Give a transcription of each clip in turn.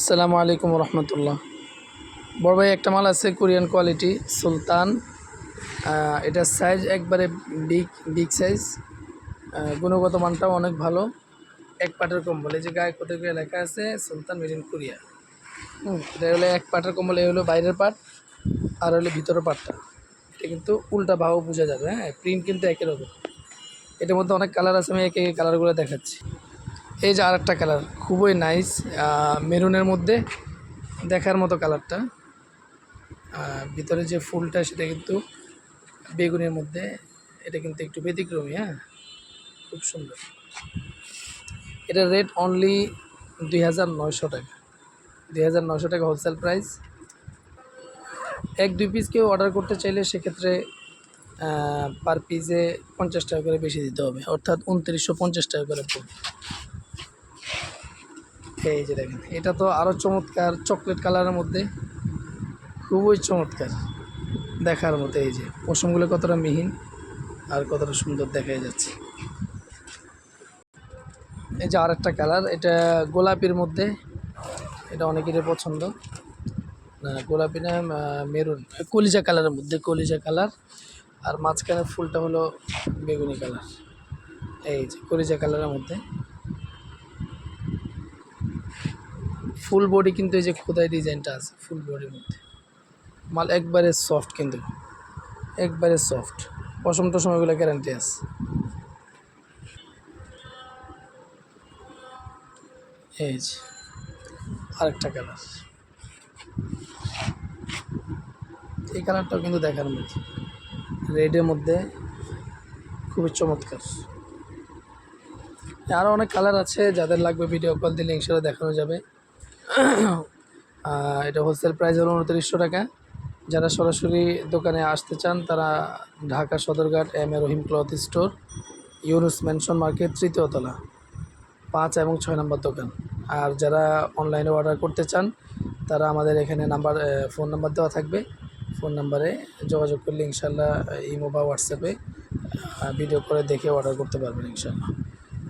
আসসালামু আলাইকুম রহমতুল্লাহ। বড় ভাই, একটা মাল আছে কোরিয়ান কোয়ালিটি সুলতান। এটার সাইজ একবারে বিগ বিগ সাইজ গুণগত মানটাও অনেক ভালো। এক পাটের কম্বল, এই যে গায়ে কোথায় করে লেখা আছে, সুলতান মেড ইন কোরিয়া এটা হলো এক পাটের কম্বল, এই হলো বাইরের পাট, আর হলো ভিতরের পাটটা। এটা কিন্তু উল্টা ভাও বোঝা যাবে হ্যাঁ প্রিন্ট কিন্তু একই রকম। এটার মধ্যে অনেক কালার আছে, আমি একে একে কালারগুলো দেখাচ্ছি। এই যে আরেকটা কালার খুবই নাইস মেরুনের মধ্যে দেখার মতো কালারটা ভিতরে যে ফুলটা, সেটা কিন্তু বেগুনের মধ্যে, এটা কিন্তু একটু ব্যতিক্রমী হ্যাঁ? খুব সুন্দর। এটা রেট অনলি দুই হাজার নয়শো টাকা। দুই হাজার নয়শো টাকা হোলসেল প্রাইস এক, দুই পিস কেউ অর্ডার করতে চাইলে সেক্ষেত্রে পার পিসে পঞ্চাশ টাকা করে বেশি দিতে হবে। অর্থাৎ উনত্রিশশো পঞ্চাশ টাকা করে পড়বে এই যে দেখেন, এটা তো আরও চমৎকার চকলেট কালারের মধ্যে, খুবই চমৎকার দেখার মতো এই যে। পশমগুলো কতটা মিহিন আর কতটা সুন্দর দেখা যাচ্ছে। এই যে আরেকটা কালার এটা গোলাপির মধ্যে, এটা অনেকেরই পছন্দ। না, গোলাপি না মেরুন, কলিজা কালারের মধ্যে, কলিজা কালার আর মাঝখানে ফুলটা হলো বেগুনি কালার এই যে কলিজা কালারের মধ্যে। ফুল বডি কিন্তু এই যে খোদাই ডিজাইনটা আছে, ফুল বডির মধ্যে। মাল একবারে সফট কিন্তু। একবারে সফট। পশম টসম এগুলো গ্যারান্টি আছে। এই যে, আরেকটা কালার এই কালারটাও কিন্তু দেখার মধ্যে রেডের মধ্যে খুবই চমৎকার। আরও অনেক কালার আছে, যাদের লাগবে ভিডিও কল দিলে ইনশাল্লাহ দেখানো যাবে। এটা হোলসেল প্রাইস হলো উনত্রিশশো টাকা। যারা সরাসরি দোকানে আসতে চান, তারা Dhaka Sadarghat M A Rahim cloth store Yunus mansion market তৃতীয় তলা, পাঁচ এবং ছয় নম্বর দোকান। আর যারা অনলাইনে অর্ডার করতে চান, তারা আমাদের এখানে নাম্বার ফোন নাম্বার দেওয়া থাকবে। ফোন নাম্বারে যোগাযোগ করলে ইনশাল্লাহ ইমো বা হোয়াটসঅ্যাপে ভিডিও করে দেখে অর্ডার করতে পারবেন ইনশাল্লাহ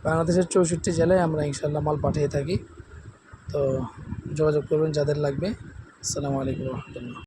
বাংলাদেশের চৌষট্টি জেলায় আমরা ইনশাল্লাহ মাল পাঠিয়ে থাকি। তো যোগাযোগ করবেন যাদের লাগবে। আসসালামু আলাইকুম রহমতুল্লাহ।